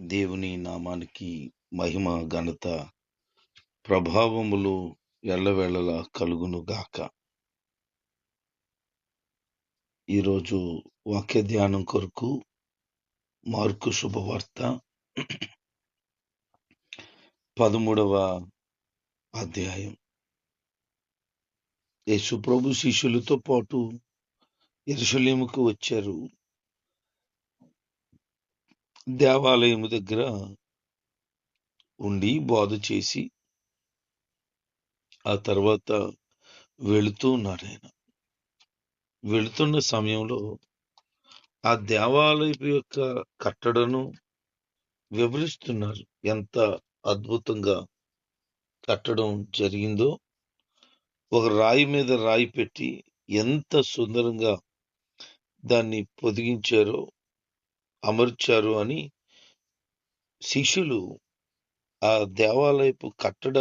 దేవుని నామానికి మహిమ ఘనత ప్రభావములు ఎల్లవేళలా కలుగును గాక. ఈరోజు వాక్య ధ్యానం కొరకు మార్కు శుభవార్త పదమూడవ అధ్యాయం. యేసుప్రభు శిష్యులతో పాటు ఎరుసలేముకు వచ్చారు. దేవాలయం దగ్గర ఉండి బోధ చేసి ఆ తర్వాత వెళుతూ ఉన్నారు ఆయన. వెళుతున్న సమయంలో ఆ దేవాలయం యొక్క కట్టడను వివరిస్తున్నారు. ఎంత అద్భుతంగా కట్టడం జరిగిందో ఒక రాయి మీద రాయి పెట్టి ఎంత సుందరంగా దాన్ని పొదిగించారో అమర్చారు అని శిష్యులు ఆ దేవాలయపు కట్టడ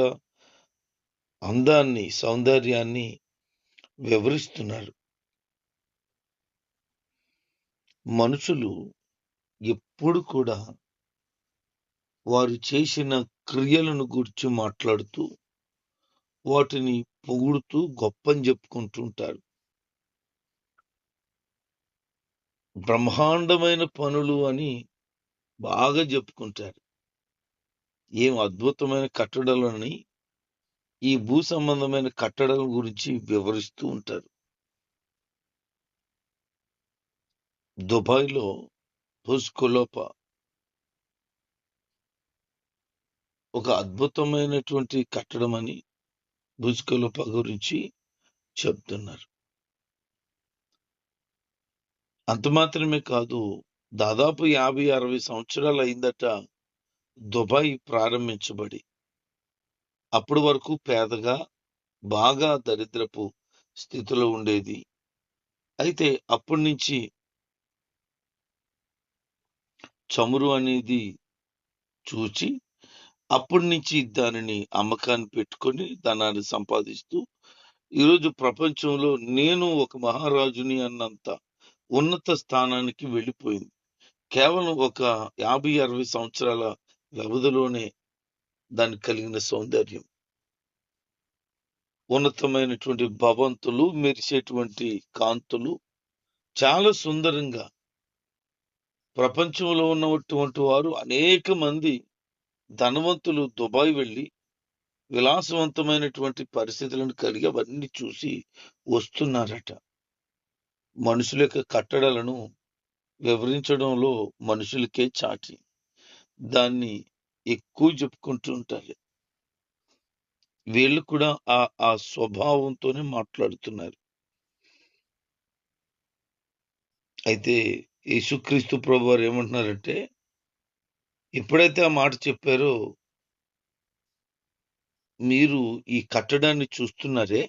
అందాన్ని సౌందర్యాన్ని వివరిస్తున్నారు. మనుషులు ఎప్పుడు కూడా వారు చేసిన క్రియలను గురించి మాట్లాడుతూ వాటిని పొగుడుతూ గొప్పని చెప్పుకుంటుంటారు బ్రహ్మాండమైన పనులు అని బాగా చెప్పుకుంటారు. ఏం అద్భుతమైన కట్టడాలని ఈ భూ సంబంధమైన కట్టడాల గురించి వివరిస్తూ ఉంటారు. దుబాయ్లో హుస్కొలోప ఒక అద్భుతమైనటువంటి కట్టడం అని భుజ్కొలోప గురించి చెప్తున్నారు. అంత మాత్రమే కాదు దాదాపు యాభై అరవై సంవత్సరాలు అయిందట దుబాయ్ ప్రారంభించబడి. అప్పటి వరకు పేదగా బాగా దరిద్రపు స్థితిలో ఉండేది. అయితే అప్పటి నుంచి చమురు అనేది చూచి అప్పటి నుంచి దానిని అమ్మకాన్ని పెట్టుకొని ధనాన్ని సంపాదిస్తూ ఈరోజు ప్రపంచంలో నేను ఒక మహారాజుని అన్నంత ఉన్నత స్థానానికి వెళ్ళిపోయింది. కేవలం ఒక యాభై అరవై సంవత్సరాల వ్యవధిలోనే దానికి కలిగిన సౌందర్యం. ఉన్నతమైనటువంటి భవంతులు మెరిసేటువంటి కాంతులు చాలా సుందరంగా ప్రపంచంలో ఉన్నటువంటి వారు అనేక మంది ధనవంతులు దుబాయ్ వెళ్ళి విలాసవంతమైనటువంటి పరిస్థితులను కలిగి అవన్నీ చూసి వస్తున్నారట. మనుషుల యొక్క కట్టడలను వివరించడంలో మనుషులకే చాటి. దాన్ని ఎక్కువ చెప్పుకుంటూ ఉంటారు. వీళ్ళు కూడా ఆ ఆ స్వభావంతోనే మాట్లాడుతున్నారు. అయితే యేసుక్రీస్తు ప్రభు వారు ఏమంటున్నారంటే ఎప్పుడైతే ఆ మాట చెప్పారో మీరు ఈ కట్టడాన్ని చూస్తున్నారే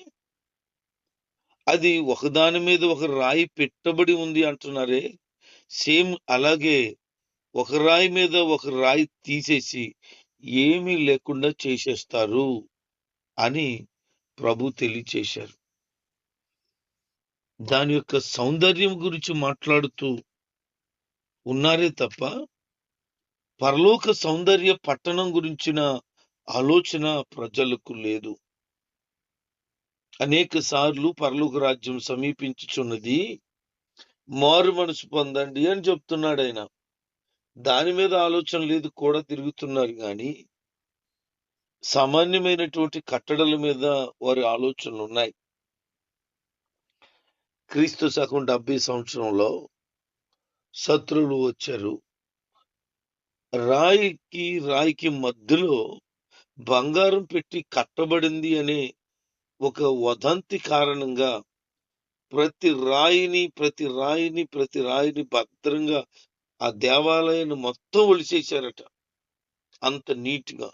అది ఒకదాని మీద ఒక రాయి పెట్టబడి ఉంది అంటున్నారే. సేమ్ అలాగే ఒక రాయి మీద ఒక రాయి తీసేసి ఏమీ లేకుండా చేసేస్తారు అని ప్రభు తెలియచేశారు. దాని యొక్క సౌందర్యం గురించి మాట్లాడుతూ ఉన్నారే తప్ప పరలోక సౌందర్య పట్టణం గురించిన ఆలోచన ప్రజలకు లేదు. అనేక సార్లు పరలోక రాజ్యం సమీపించుచున్నది మారు మనసు పొందండి అని చెప్తున్నాడు ఆయన. దాని మీద ఆలోచన లేదు కూడా తిరుగుతున్నారు కానీ సామాన్యమైనటువంటి కట్టడల మీద వారి ఆలోచనలు ఉన్నాయి. క్రీస్తు శకం డెబ్బై సంవత్సరంలో శత్రువులు వచ్చారు. రాయికి రాయికి మధ్యలో బంగారం పెట్టి కట్టబడింది అనే ఒక వదంతి కారణంగా ప్రతి రాయిని ప్రతి రాయిని ప్రతి రాయిని భద్రంగా ఆ దేవాలయాన్ని మొత్తం ఒలిసేశారట అంత నీట్గా.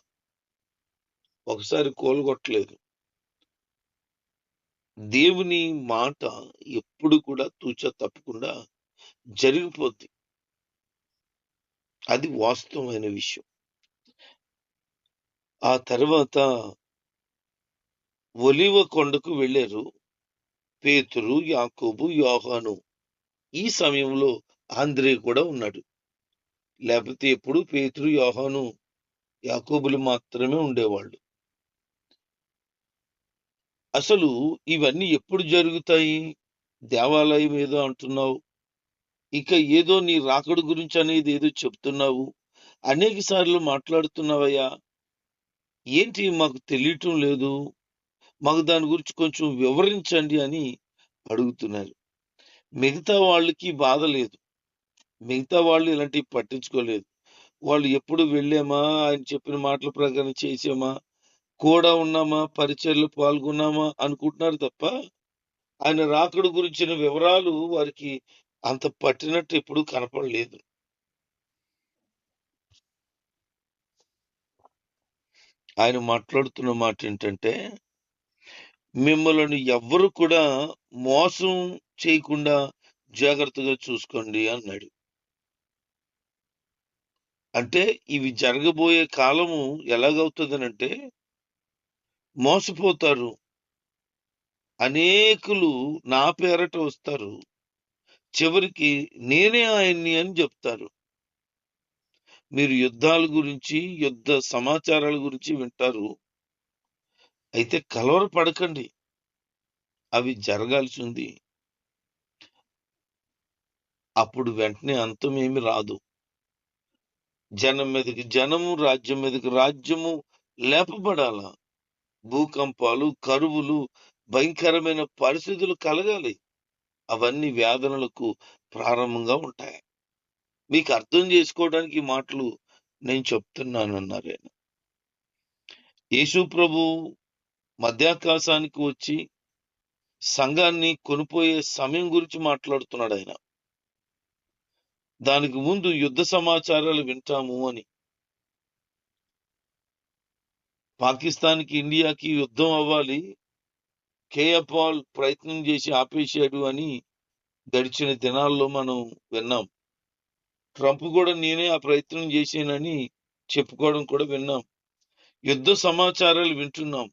ఒకసారి కోలుగొట్టలేదు దేవుని మాట ఎప్పుడు కూడా తూచా తప్పకుండా జరిగిపోద్ది. అది వాస్తవమైన విషయం. ఆ తర్వాత ఒలివ కొండకు వెళ్ళారు. పేతురు యాకోబు యోహాను. ఈ సమయంలో ఆంధ్రే కూడా ఉన్నాడు. లేకపోతే ఎప్పుడు పేతురు యోహాను యాకోబులు మాత్రమే ఉండేవాళ్ళు. అసలు ఇవన్నీ ఎప్పుడు జరుగుతాయి? దేవాలయం ఏదో అంటున్నావు. ఇక ఏదో నీ రాకడు గురించి అనేది ఏదో చెప్తున్నావు. అనేక సార్లు మాట్లాడుతున్నావయ్యా. ఏంటి మాకు తెలియటం లేదు? మాకు దాని గురించి కొంచెం వివరించండి అని అడుగుతున్నారు. మిగతా వాళ్ళకి బాధ లేదు. మిగతా వాళ్ళు ఇలాంటివి పట్టించుకోలేదు. వాళ్ళు ఎప్పుడు వెళ్ళామా? ఆయన చెప్పిన మాటల ప్రకారం చేసామా? కూడా ఉన్నామా? పరిచయలు పాల్గొన్నామా? అనుకుంటున్నారు తప్ప ఆయన రాకడు గురించిన వివరాలు వారికి అంత పట్టినట్టు ఎప్పుడు కనపడలేదు. ఆయన మాట్లాడుతున్న మాట ఏంటంటే మిమ్మల్ని ఎవ్వరు కూడా మోసం చేయకుండా జాగ్రత్తగా చూసుకోండి అన్నాడు. అంటే ఇవి జరగబోయే కాలము ఎలాగవుతుందనంటే మోసపోతారు. అనేకులు నా పేరట వస్తారు. చివరికి నేనే ఆయన్ని అని చెప్తారు. మీరు యుద్ధాల గురించి యుద్ధ సమాచారాల గురించి వింటారు. అయితే కలవర పడకండి. అవి జరగాల్సి ఉంది అప్పుడు వెంటనే అంతమేమి రాదు. జనం మీదకి జనము రాజ్యం మీదకి రాజ్యము లేపబడాల. భూకంపాలు కరువులు భయంకరమైన పరిస్థితులు కలగాలి. అవన్నీ వేదనలకు ప్రారంభంగా ఉంటాయి. మీకు అర్థం చేసుకోవడానికి మాటలు నేను చెప్తున్నాను అన్నారు ఆయన యేసు ప్రభు మధ్యాకాశానికి వచ్చి సంఘాన్ని కొనిపోయే సమయం గురించి మాట్లాడుతున్నాడు ఆయన. దానికి ముందు యుద్ధ సమాచారాలు వింటాము అని. పాకిస్తాన్కి ఇండియాకి యుద్ధం అవ్వాలి. కేఏ ప్రయత్నం చేసి ఆపేశాడు అని గడిచిన దినాల్లో మనం విన్నాం. ట్రంప్ కూడా నేనే ఆ ప్రయత్నం చేశానని చెప్పుకోవడం కూడా విన్నాం. యుద్ధ సమాచారాలు వింటున్నాం.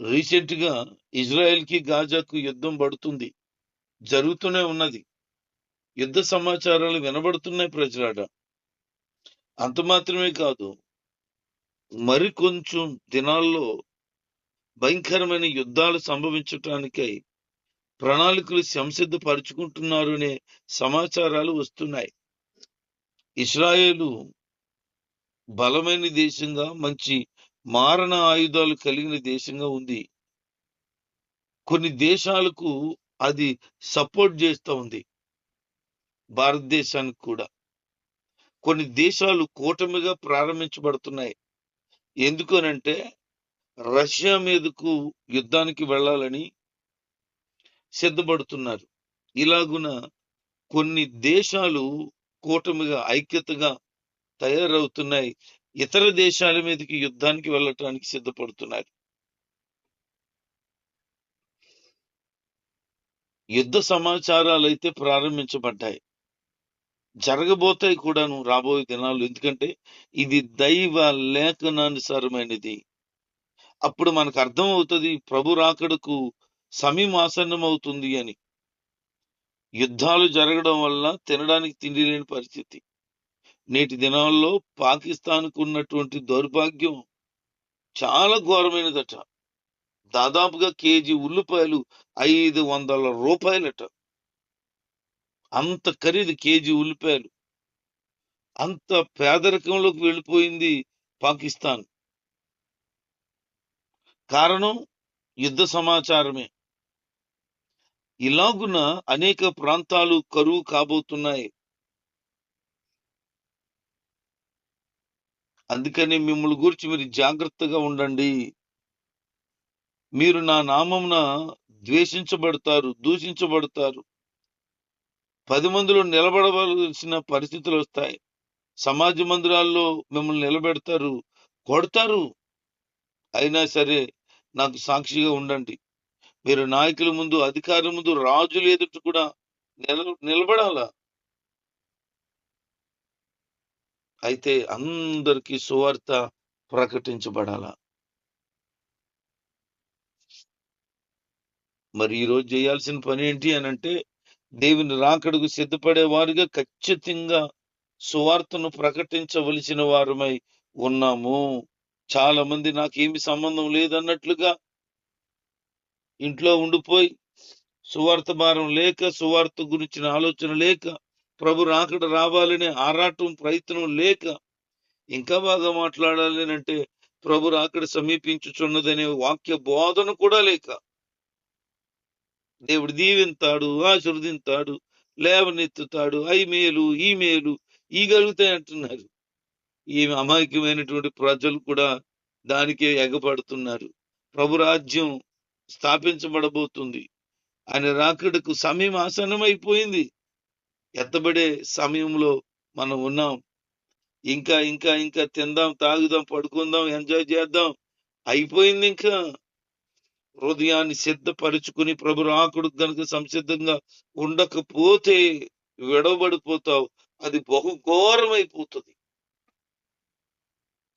రీసెంట్గా ఇజ్రాయెల్కి గాజాకు యుద్ధం పడుతుంది. జరుగుతూనే ఉన్నది. యుద్ధ సమాచారాలు వినబడుతున్నాయి ప్రజలాడ అంత మాత్రమే కాదు మరి కొంచెం దినాల్లో భయంకరమైన యుద్ధాలు సంభవించటానికై ప్రణాళికలు సంసిద్ధపరుచుకుంటున్నారు అనే సమాచారాలు వస్తున్నాయి. ఇస్రాయేలు బలమైన దేశంగా మంచి మారణ ఆయుధాలు కలిగిన దేశంగా ఉంది. కొన్ని దేశాలకు అది సపోర్ట్ చేస్తూ ఉంది. భారతదేశానికి కూడా. కొన్ని దేశాలు కూటమిగా ప్రారంభించబడుతున్నాయి. ఎందుకనంటే రష్యా మీదకు యుద్ధానికి వెళ్ళాలని సిద్ధపడుతున్నారు. ఇలాగున కొన్ని దేశాలు కూటమిగా ఐక్యతగా తయారవుతున్నాయి. ఇతర దేశాల మీదకి యుద్ధానికి వెళ్ళటానికి సిద్ధపడుతున్నారు. యుద్ధ సమాచారాలు అయితే ప్రారంభించబడ్డాయి. జరగబోతాయి కూడాను రాబోయే దినాలు. ఎందుకంటే ఇది దైవ లేఖనానుసారమైనది. అప్పుడు మనకు అర్థం అవుతుంది ప్రభు రాకడకు సమయం అవుతుంది అని. యుద్ధాలు జరగడం వల్ల తినడానికి తిండి లేని పరిస్థితి. నేటి దినాల్లో పాకిస్తాన్కు ఉన్నటువంటి దౌర్భాగ్యం చాలా ఘోరమైనదట. దాదాపుగా కేజీ ఉల్లిపాయలు ఐదు వందల రూపాయలట. అంత ఖరీదు కేజీ ఉల్లిపాయలు. అంత పేదరికంలోకి వెళ్ళిపోయింది పాకిస్తాన్. కారణం యుద్ధ సమాచారమే. ఇలాగున అనేక ప్రాంతాలు కరువు కాబోతున్నాయి. అందుకని మిమ్మల్ని గురించి మీరు జాగ్రత్తగా ఉండండి. మీరు నా నామమున ద్వేషించబడతారు దూషించబడతారు. పది మందిలో నిలబడవలసిన పరిస్థితులు వస్తాయి. సమాజ మందిరాల్లో మిమ్మల్ని నిలబెడతారు కొడతారు. అయినా సరే నాకు సాక్షిగా ఉండండి. మీరు నాయకుల ముందు అధికారుల ముందు రాజుల ఎదుట కూడా నిల నిలబడాలా? అయితే అందరికీ సువార్త ప్రకటించబడాలా. మరి ఈరోజు చేయాల్సిన పని ఏంటి అని అంటే దేవుని రాకడకు సిద్ధపడే వారిగా ఖచ్చితంగా సువార్తను ప్రకటించవలసిన వారమై ఉన్నాము. చాలా మంది నాకేమి సంబంధం లేదన్నట్లుగా ఇంట్లో ఉండిపోయి సువార్త భారం లేక సువార్త గురించిన ఆలోచన లేక ప్రభు రాకడ రావాలనే ఆరాటం ప్రయత్నం లేక ఇంకా బాగా మాట్లాడాలి అంటే ప్రభు రాకడ సమీపించుచున్నదనే వాక్య బోధన కూడా లేక దేవుడు దీవింతాడు ఆశీర్వదింతాడు లేవనెత్తుతాడు ఐ మేలు ఈ మేలు ఈ గలుగుతాయి అంటున్నారు. ఈ అమాయకమైనటువంటి ప్రజలు కూడా దానికే ఎగపడుతున్నారు ప్రభు రాజ్యం స్థాపించబడబోతుంది. ఆయన రాకడకు సమయం అయిపోయింది ఎత్తబడే సమయంలో మనం ఉన్నాం. ఇంకా ఇంకా ఇంకా తిందాం తాగుదాం పడుకుందాం ఎంజాయ్ చేద్దాం. అయిపోయింది ఇంకా. హృదయాన్ని సిద్ధపరుచుకుని ప్రభు రాకుడు కనుక సంసిద్ధంగా ఉండకపోతే విడవబడిపోతావు. అది బహు ఘోరమైపోతుంది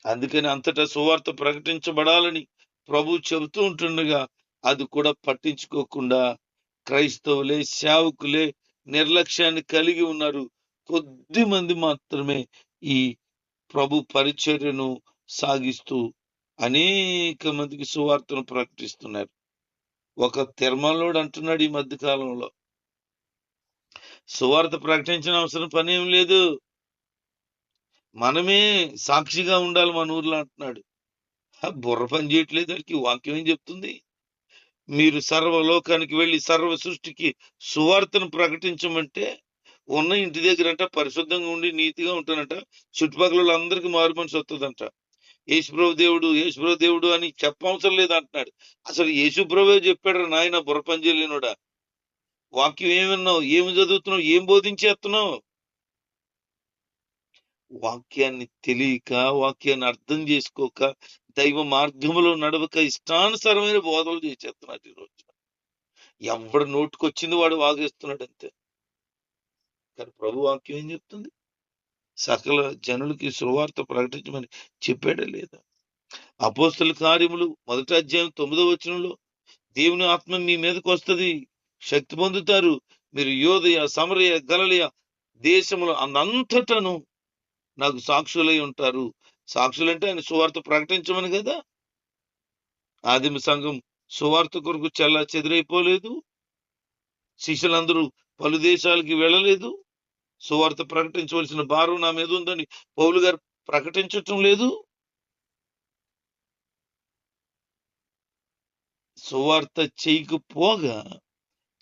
అందుకని అంతటా సువార్త ప్రకటించబడాలని ప్రభు చెబుతూ ఉంటుండగా అది కూడా పట్టించుకోకుండా క్రైస్తవులే సేవకులే నిర్లక్ష్యాన్ని కలిగి ఉన్నారు. కొద్ది మంది మాత్రమే ఈ ప్రభు పరిచర్యను సాగిస్తూ అనేక మందికి సువార్తను ప్రకటిస్తున్నారు. ఒక తిరుమలోడు అంటున్నాడు ఈ మధ్య కాలంలో. సువార్త ప్రకటించిన అవసరం పని ఏం లేదు. మనమే సాక్షిగా ఉండాలి మన ఊర్లో అంటున్నాడు. బుర్ర పని చేయట్లేదు దానికి వాక్యం ఏం చెప్తుంది? మీరు సర్వలోకానికి వెళ్ళి సర్వ సృష్టికి సువార్తను ప్రకటించమంటే ఉన్న ఇంటి దగ్గర అంట పరిశుద్ధంగా ఉండి నీతిగా ఉంటానంట చుట్టుపక్కల అందరికి మారు మనసు వస్తుందంట. యేసుప్రభు దేవుడు యేసుప్రభు దేవుడు అని చెప్పవసరం లేదు అంటున్నాడు. అసలు యేసుప్రభు చెప్పాడు నాయన బుర్ర వాక్యం ఏమన్నావు? ఏమి చదువుతున్నావు? ఏం బోధించేస్తున్నావు? వాక్యాన్ని తెలియక వాక్యాన్ని అర్థం చేసుకోక దైవ మార్గంలో నడవక ఇష్టానుసారమైన బోధలు చేసేస్తున్నాడు ఈ రోజు ఎవడు నోటుకొచ్చింది వాడు వాగేస్తున్నాడు అంతే కానీ ప్రభు వాక్యం ఏం చెప్తుంది? సకల జనులకి సువార్త ప్రకటించమని చెప్పాడే లేదా? అపోస్తుల కార్యములు మొదటి అధ్యాయం తొమ్మిదో వచనంలో దేవుని ఆత్మ మీ మీదకి వస్తుంది శక్తి పొందుతారు. మీరు యోదయ సమరయ గలలయ దేశములు అన్నంతటను నాకు సాక్షులై ఉంటారు. సాక్షులంటే ఆయన సువార్త ప్రకటించమని కదా? ఆదిమ సంఘం సువార్త కొరకు చల్లా చెదిరైపోలేదు. శిష్యులందరూ పలు దేశాలకి వెళ్ళలేదు. సువార్త ప్రకటించవలసిన భారం నా మీద ఉందని పౌలు గారు ప్రకటించటం లేదు. సువార్త చేయకపోగా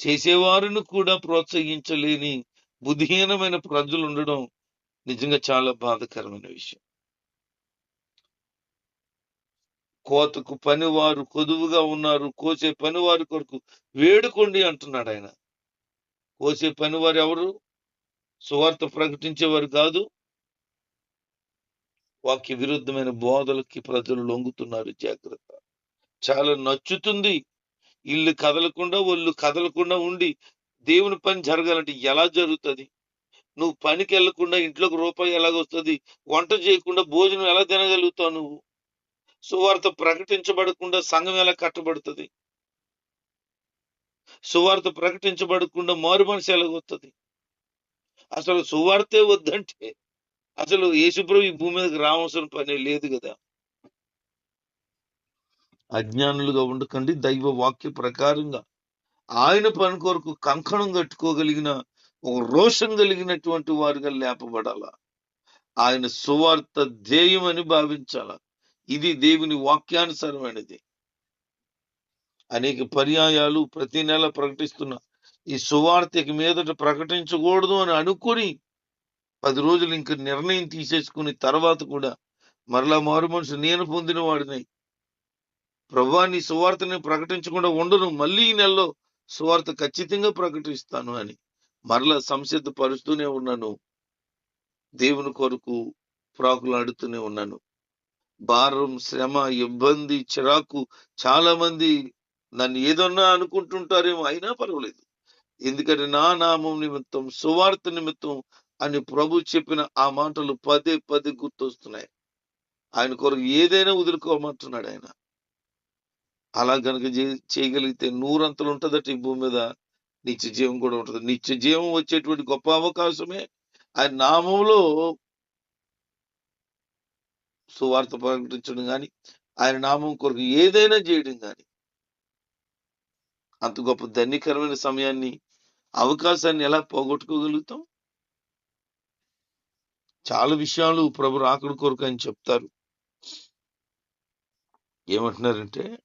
చేసేవారిని కూడా ప్రోత్సహించలేని బుద్ధిహీనమైన ప్రజలు ఉండడం నిజంగా చాలా బాధకరమైన విషయం. కోతకు పనివారు కొదువుగా ఉన్నారు కోసే పనివారి కొరకు వేడుకోండి అంటున్నాడు ఆయన. కోసే పనివారు ఎవరు? సువార్త ప్రకటించేవారు కాదు. వాక్య విరుద్ధమైన బోధలకి ప్రజలు లొంగుతున్నారు జాగ్రత్త. చాలా నచ్చుతుంది. ఇల్లు కదలకుండా ఒళ్ళు కదలకుండా ఉండి దేవుని పని జరగాలంటే ఎలా జరుగుతుంది? నువ్వు పనికి వెళ్ళకుండా ఇంట్లోకి రూపాయి ఎలాగొస్తుంది? వంట చేయకుండా భోజనం ఎలా తినగలుగుతావు నువ్వు? సువార్త ప్రకటించబడకుండా సంఘం ఎలా కట్టబడుతుంది? సువార్త ప్రకటించబడకుండా మారు మనసు ఎలాగొస్తుంది అసలు సువార్తే వద్దంటే అసలు యేసుప్రభు ఈ భూమి మీదకి రావాల్సిన పని లేదు కదా. అజ్ఞానులుగా ఉండకండి దైవ వాక్య ప్రకారంగా. ఆయన పని కొరకు కంకణం కట్టుకోగలిగిన ఒక రోషం కలిగినటువంటి వారుగా లేపబడాల? ఆయన సువార్త ధ్యేయం అని భావించాల? ఇది దేవుని వాక్యానుసారమైనది. అనేక పర్యాయాలు ప్రతి నెల ప్రకటిస్తున్న. ఈ సువార్తకి మీదట ప్రకటించకూడదు అని అనుకుని పది రోజులు ఇంక నిర్ణయం తీసేసుకుని తర్వాత కూడా మరలా మారు మనసు నేను పొందిన వాడినై. ప్రభా నీ సువార్తని ప్రకటించకుండా ఉండను. మళ్ళీ ఈ నెలలో సువార్త ఖచ్చితంగా ప్రకటిస్తాను అని మరలా సంసిద్ధ పరుస్తూనే ఉన్నాను. దేవుని కొరకు ప్రాకులాడుతూనే ఉన్నాను. భారం శ్రమ ఇబ్బంది చిరాకు చాలా మంది నన్ను ఏదన్నా అనుకుంటుంటారేమో అయినా పర్వాలేదు. ఎందుకంటే నా నామం నిమిత్తం సువార్త నిమిత్తం అని ప్రభు చెప్పిన ఆ మాటలు పదే పదే గుర్తొస్తున్నాయి. ఆయన కొరకు ఏదైనా వదులుకోమంటున్నాడు ఆయన. అలా కనుక చేయగలిగితే నూరంతలు ఉంటుందట ఈ భూమి మీద. నిత్య జీవం కూడా ఉంటది. నిత్య జీవం వచ్చేటువంటి గొప్ప అవకాశమే. ఆయన నామంలో సువార్త ప్రకటించడం కానీ ఆయన నామం కొరకు ఏదైనా చేయడం కానీ అంత గొప్ప ధన్యకరమైన సమయాన్ని అవకాశాన్ని ఎలా పోగొట్టుకోగలుగుతాం? చాలా విషయాలు ప్రభు రాకడ కొరకు అని చెప్తారు. ఏమంటున్నారంటే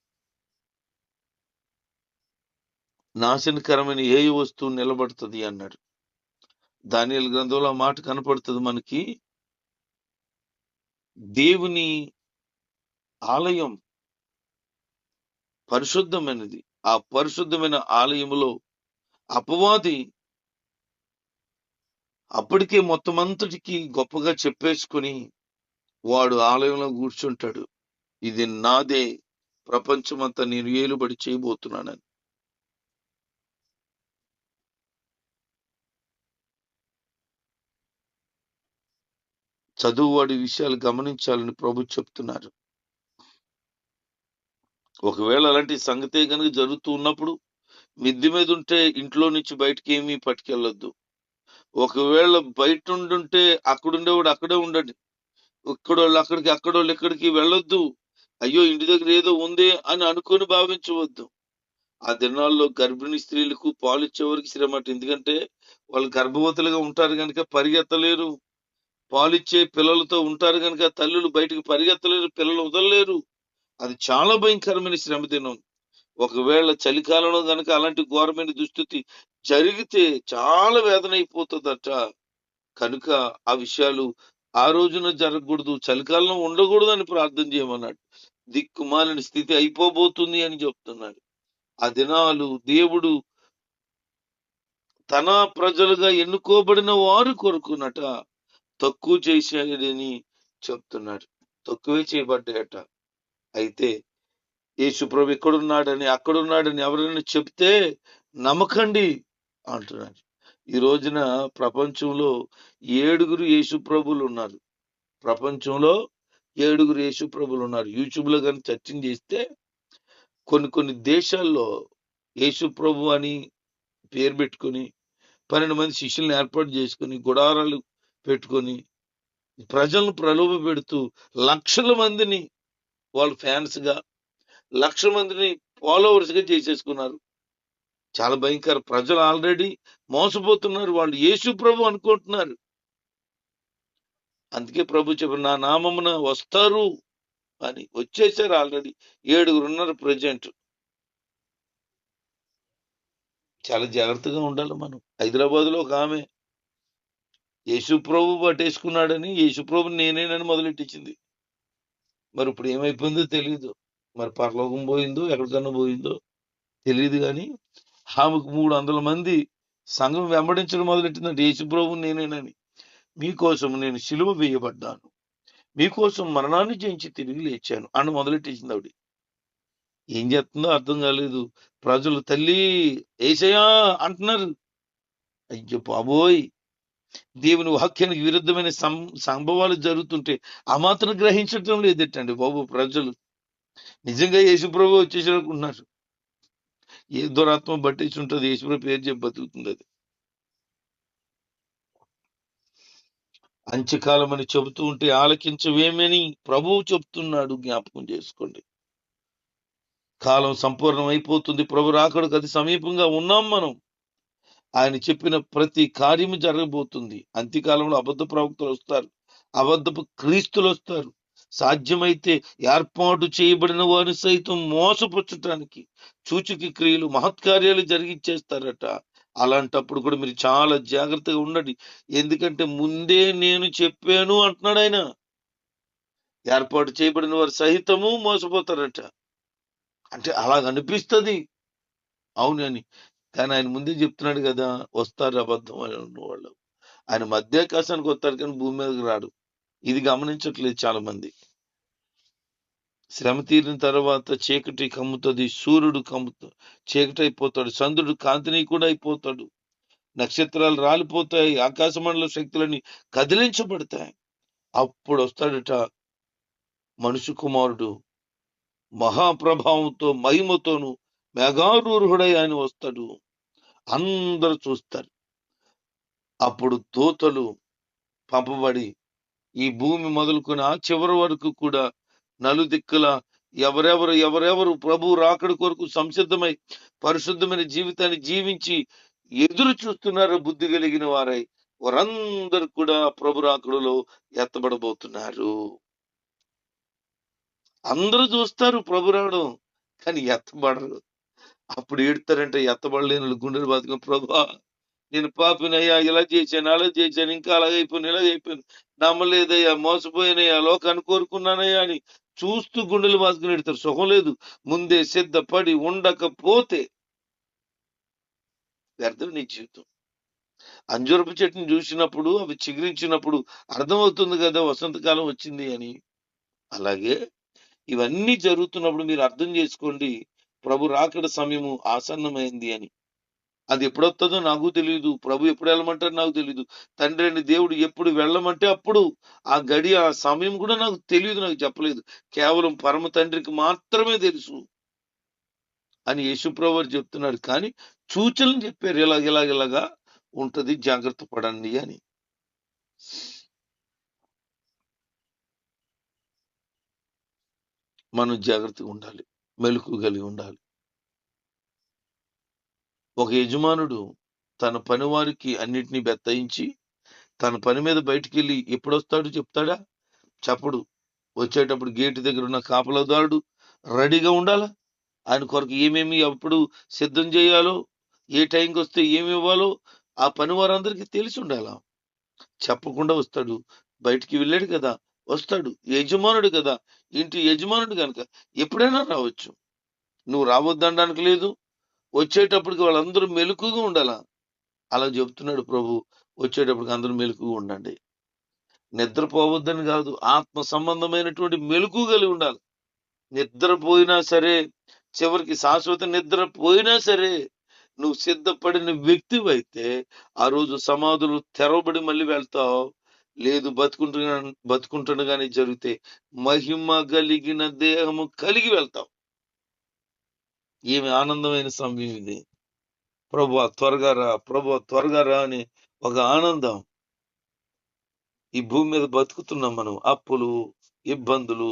నాశనకరమైన ఏ వస్తువు నిలబడుతుంది అన్నాడు. దానియలు గ్రంథంలో ఆ మాట కనపడుతుంది మనకి. దేవుని ఆలయం పరిశుద్ధమైనది. ఆ పరిశుద్ధమైన ఆలయంలో అపవాది అప్పటికే మొత్తం అంతటికి గొప్పగా చెప్పేసుకుని వాడు ఆలయంలో కూర్చుంటాడు. ఇది నాదే. ప్రపంచమంతా నేను ఏలుబడి చేయబోతున్నానని. చదువువాడి విషయాలు గమనించాలని ప్రభు చెప్తున్నారు. ఒకవేళ అలాంటి సంగతే కనుక జరుగుతూ ఉన్నప్పుడు మిద్ది మీద ఉంటే ఇంట్లో నుంచి బయటకి ఏమీ పట్టుకెళ్ళొద్దు. ఒకవేళ బయట ఉండుంటే అక్కడుండేవాడు అక్కడే ఉండండి. ఇక్కడోళ్ళు అక్కడికి అక్కడోళ్ళు ఇక్కడికి వెళ్ళొద్దు. అయ్యో ఇంటి దగ్గర ఏదో ఉంది అని అనుకొని భావించవద్దు. ఆ దినాల్లో గర్భిణీ స్త్రీలకు పాలు ఇచ్చేవారికి శ్రమట ఎందుకంటే వాళ్ళు గర్భవతులుగా ఉంటారు కనుక పరిగెత్తలేరు. పాలిచ్చే పిల్లలతో ఉంటారు కనుక తల్లులు బయటకు పరిగెత్తలేరు పిల్లలు వదలలేరు. అది చాలా భయంకరమైన శ్రమ దినం. ఒకవేళ చలికాలంలో గనక అలాంటి ఘోరమైన దుస్థితి జరిగితే చాలా వేదన అయిపోతుందట కనుక ఆ విషయాలు ఆ రోజున జరగకూడదు చలికాలంలో ఉండకూడదు అని ప్రార్థన చేయమన్నాడు. దిక్కుమాలిన స్థితి అయిపోబోతుంది అని చెప్తున్నాడు. ఆ దినాలు దేవుడు తన ప్రజలుగా ఎన్నుకోబడిన వారు కొరకునట. తక్కువ చేసేదని చెప్తున్నాడు. తక్కువే చేయబడ్డాయట. అయితే యేసుప్రభు ఇక్కడున్నాడని అక్కడున్నాడని ఎవరైనా చెప్తే నమ్మకండి అంటున్నాడు. ఈ రోజున ప్రపంచంలో ఏడుగురు యేసుప్రభులు ఉన్నారు. ప్రపంచంలో ఏడుగురు యేసుప్రభులు ఉన్నారు. యూట్యూబ్లో కానీ చర్చని చేస్తే కొన్ని కొన్ని దేశాల్లో యేసుప్రభు అని పేరు పెట్టుకొని పన్నెండు మంది శిష్యుల్ని ఏర్పాటు చేసుకొని గుడారాలు పెట్టుకొని ప్రజలను ప్రలోభ పెడుతూ లక్షల మందిని వాళ్ళు ఫ్యాన్స్గా లక్షల మందిని ఫాలోవర్స్గా చేసేసుకున్నారు. చాలా భయంకర ప్రజలు ఆల్రెడీ మోసపోతున్నారు. వాళ్ళు యేసు ప్రభు అనుకుంటున్నారు. అందుకే ప్రభు చెప్పిన నా నామమున వస్తారు అని వచ్చేసారు ఆల్రెడీ ఏడుగురు ఉన్నారు ప్రజెంట్ చాలా జాగ్రత్తగా ఉండాలి మనం. హైదరాబాద్లో ఒక ఆమె యేసు ప్రభు పట్టేసుకున్నాడని యేసుప్రభు నేనేనని మొదలెట్టించింది. మరి ఇప్పుడు ఏమైపోయిందో తెలియదు మరి పరలోకం పోయిందో ఎక్కడికన్నా పోయిందో తెలియదు కానీ ఆమెకు మూడు వందల మంది సంఘం వెంబడించడం మొదలెట్టిందంటే యేసుప్రభు నేనేనని. మీకోసం నేను సిలువ వేయబడ్డాను. మీకోసం మరణాన్ని జయించి తిరిగి లేచాను అని మొదలెట్టేసింది ఆవిడ. ఏం చేస్తుందో అర్థం కాలేదు. ప్రజలు తల్లి ఏసయా అంటున్నారు. అయ్యో బాబోయ్! దేవుని వాక్యానికి విరుద్ధమైన సం సంభవాలు జరుగుతుంటే ఆ మాత్రం గ్రహించటం లేదటండి బాబు ప్రజలు. నిజంగా యేసుప్రభు వచ్చేసారనుకుంటున్నారు ఏ దురాత్మ పట్టించి ఉంటుంది యేసుప్రభు పేరు చెప్పి బతుకుతుంది అది. అంత్యకాలం అని చెబుతూ ఉంటే ఆలకించవేమని ప్రభువు చెప్తున్నాడు జ్ఞాపకం చేసుకోండి. కాలం సంపూర్ణం అయిపోతుంది ప్రభు రాకడకు అది సమీపంగా ఉన్నాం మనం. ఆయన చెప్పిన ప్రతి కార్యము జరగబోతుంది. అంత్యకాలంలో అబద్ధ ప్రవక్తలు వస్తారు. అబద్ధపు క్రీస్తులు వస్తారు. సాధ్యమైతే ఏర్పాటు చేయబడిన వారిని సైతం మోసపుచ్చటానికి సూచక క్రియలు మహత్కార్యాలు జరిగిచ్చేస్తారట. అలాంటప్పుడు కూడా మీరు చాలా జాగ్రత్తగా ఉండండి. ఎందుకంటే ముందే నేను చెప్పాను అంటున్నాడు ఆయన. ఏర్పాటు చేయబడిన వారు సహితము మోసపోతారట. అంటే అలాగ అనిపిస్తుంది అవునని కానీ ఆయన ముందే చెప్తున్నాడు కదా వస్తారు అబద్ధం అని ఉన్నవాళ్ళు ఆయన మధ్యాకాశానికి వస్తారు కానీ భూమి మీదకి రాడు. ఇది గమనించట్లేదు చాలా మంది శ్రమ తీరిన తర్వాత చీకటి కమ్ముతుంది సూర్యుడు కమ్ముతు చీకటి అయిపోతాడు చంద్రుడు కాంతిని కూడా అయిపోతాడు. నక్షత్రాలు రాలిపోతాయి ఆకాశ మండల శక్తులని కదిలించబడతాయి. అప్పుడు వస్తాడట మనుషు కుమారుడు. మహాప్రభావంతో మహిమతోను మేఘారూర్హుడై ఆయన వస్తాడు. అందరూ చూస్తారు. అప్పుడు దూతలు పంపబడి ఈ భూమి మొదలుకుని ఆ చివరి వరకు కూడా నలుదిక్కుల ఎవరెవరు ఎవరెవరు ప్రభు రాకడి కొరకు సంసిద్ధమై పరిశుద్ధమైన జీవితాన్ని జీవించి ఎదురు చూస్తున్నారు బుద్ధి కలిగిన వారై వారందరూ కూడా ప్రభు రాకడలో ఎత్తబడబోతున్నారు. అందరూ చూస్తారు ప్రభు రావడం కానీ ఎత్తబడరు. అప్పుడు ఏడుతారంటే ఎత్తబడలేని గుండెలు బతుకుని ప్రభా నేను పాపినయ్యా ఇలా చేశాను అలా చేశాను ఇంకా అలాగైపోయాను ఇలా అయిపోయాను నమ్మలేదయ్యా మోసపోయినయ్యా లోకాన్ని కోరుకున్నానయ్యా అని చూస్తూ గుండెలు బాదుకుని ఎడతారు సుఖం లేదు. ముందే సిద్ధపడి ఉండకపోతే వ్యర్థం నీ జీవితం. అంజూరపు చెట్టుని చూసినప్పుడు అవి చిగురించినప్పుడు అర్థమవుతుంది కదా వసంతకాలం వచ్చింది అని. అలాగే ఇవన్నీ జరుగుతున్నప్పుడు మీరు అర్థం చేసుకోండి. ప్రభు రాకడ సమయము ఆసన్నమైంది అని. అది ఎప్పుడొస్తుందో నాకు తెలియదు ప్రభు ఎప్పుడు వెళ్ళమంటారో నాకు తెలియదు తండ్రి అని దేవుడు ఎప్పుడు వెళ్ళమంటే అప్పుడు ఆ గడి ఆ సమయం కూడా నాకు తెలియదు నాకు చెప్పలేదు. కేవలం పరమ తండ్రికి మాత్రమే తెలుసు అని యేసుప్రభు వారు చెప్తున్నాడు కానీ సూచనలు చెప్పారు. ఇలాగ ఇలాగ ఇలాగా ఉంటది. జాగ్రత్త పడండి అని. మనం జాగ్రత్తగా ఉండాలి. మెలకు కలిగి ఉండాలి. ఒక యజమానుడు తన పనివారికి అన్నిటినీ బెత్తయించి తన పని మీద బయటికి వెళ్ళి ఎప్పుడొస్తాడు చెప్తాడా? చెప్పడు. వచ్చేటప్పుడు గేటు దగ్గర ఉన్న కాపలదారుడు రెడీగా ఉండాలా? ఆయన కొరకు ఏమేమి ఎప్పుడు సిద్ధం చేయాలో ఏ టైంకి వస్తే ఏమి ఇవ్వాలో ఆ పని వారందరికీ తెలిసి ఉండాలా? చెప్పకుండా వస్తాడు. బయటికి వెళ్ళాడు కదా వస్తాడు. యజమానుడు కదా. ఇంటి యజమానుడు కనుక ఎప్పుడైనా రావచ్చు. నువ్వు రావద్దనడానికి లేదు. వచ్చేటప్పటికి వాళ్ళందరూ మెలుకుగా ఉండాలా? అలా చెప్తున్నాడు ప్రభు. వచ్చేటప్పటికి అందరూ మెలుకుగా ఉండండి. నిద్రపోవద్దని కాదు. ఆత్మ సంబంధమైనటువంటి మెలుకు కలిగి ఉండాలి. నిద్రపోయినా సరే చివరికి శాశ్వత నిద్ర పోయినా సరే నువ్వు సిద్ధపడిన వ్యక్తివైతే ఆ రోజు సమాధులు తెరవబడి మళ్ళీ వెళ్తావు. లేదు బతుకుంటున్నా బతుకుంటుండగానే జరిగితే మహిమ కలిగిన దేహము కలిగి వెళ్తాం. ఏమి ఆనందమైన సమయం ఇది. ప్రభు త్వరగా రా ప్రభు త్వరగా రా అని ఒక ఆనందం. ఈ భూమి మీద బతుకుతున్నాం మనం. అప్పులు ఇబ్బందులు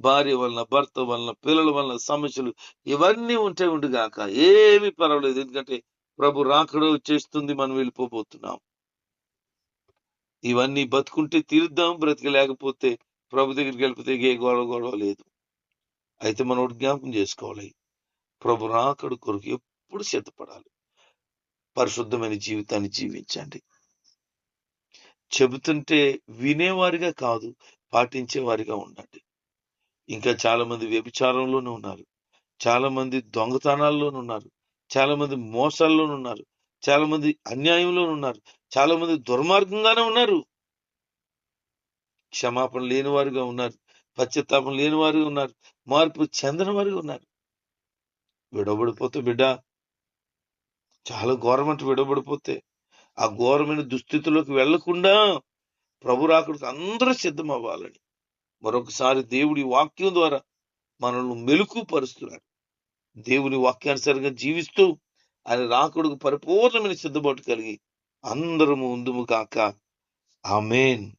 భార్య వలన భర్త వలన పిల్లల వలన సమస్యలు ఇవన్నీ ఉంటే ఉండుగాక ఏమి పర్వాలేదు. ఎందుకంటే ప్రభు రాకడో చేస్తుంది మనం వెళ్ళిపోబోతున్నాం. ఇవన్నీ బతుకుంటే తీరుద్దాం బ్రతకలేకపోతే ప్రభు దగ్గరికి వెళ్ళిపోతే ఏ గొడవ గొడవ లేదు. అయితే మనం జ్ఞాపకం చేసుకోవాలి. ప్రభు రాకడు కొరకు ఎప్పుడు సిద్ధపడాలి. పరిశుద్ధమైన జీవితాన్ని జీవించండి. చెబుతుంటే వినేవారిగా కాదు పాటించేవారిగా ఉండండి. ఇంకా చాలా మంది వ్యభిచారంలోనే ఉన్నారు. చాలా మంది దొంగతనాల్లోనూ ఉన్నారు. చాలా మంది మోసాల్లోనూ ఉన్నారు. చాలా మంది అన్యాయంలో ఉన్నారు. చాలా మంది దుర్మార్గంగానే ఉన్నారు. క్షమాపణ లేని వారుగా ఉన్నారు. పశ్చాత్తాపం లేని వారుగా ఉన్నారు. మార్పు చెందని వారుగా ఉన్నారు. విడబడిపోతే బిడ్డ చాలా ఘోరమంట విడబడిపోతే ఆ ఘోరమైన దుస్థితిలోకి వెళ్ళకుండా ప్రభు రాకుడికి అందరూ సిద్ధం అవ్వాలని మరొకసారి దేవుడి వాక్యం ద్వారా మనల్ని మెలుకు పరుస్తున్నాడు దేవుని వాక్యానుసారంగా జీవిస్తూ ఆయన రాకుడుకు పరిపూర్ణమైన సిద్ధపాటు కలిగి అందరము ఉందుము కాక. ఆమెన్.